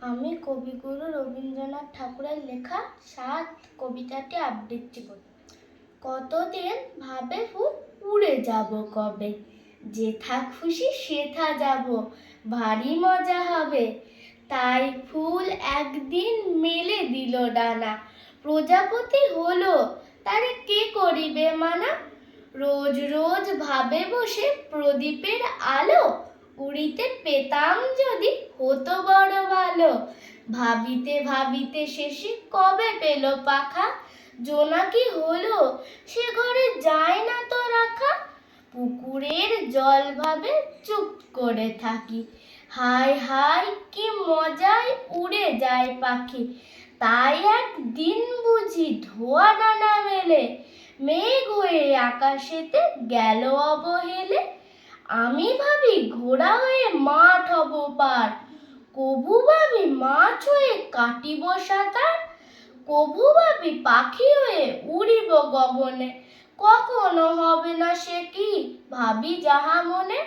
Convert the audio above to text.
আমি কবিগুরু রবীন্দ্রনাথ ঠাকুরের লেখা সাত কবিতাটি আবৃত্তি করি কতদিন ভাবে ফুল উড়ে যাব কবে? যেথা খুশি সেথা যাব, ভারী মজা হবে। তাই ফুল একদিন মেলে দিল ডানা। প্রজাপতি হলো, তারে কে করিবে মানা? রোজ রোজ ভাবে বসে প্রদীপের আলো, উড়িতে পেতাম যদি হতো ভাবিতে ভাবিতে শেষে কবে পেল পাখা? জোনাকি হলো? সে ঘরে যায় না তো রাখা? পুকুরের জল ভাবে চুপ করে থাকি। হায় হায়, কি মজায় উড়ে যায় পাখি। তাই একদিন বুঝি ধোয়া ডানা মেলে। মেঘ হয়ে আকাশেতে গেল অবহেলে। আমি ভাবি ঘোড়া হয়ে মাঠ হব পার। কবু ভাবি মাছ হয়ে কাটিব সাঁতার কবু ভাবি পাখি হয়ে উড়িব গগনে। কখনো হবে না সে কি? ভাবি যাহা মনে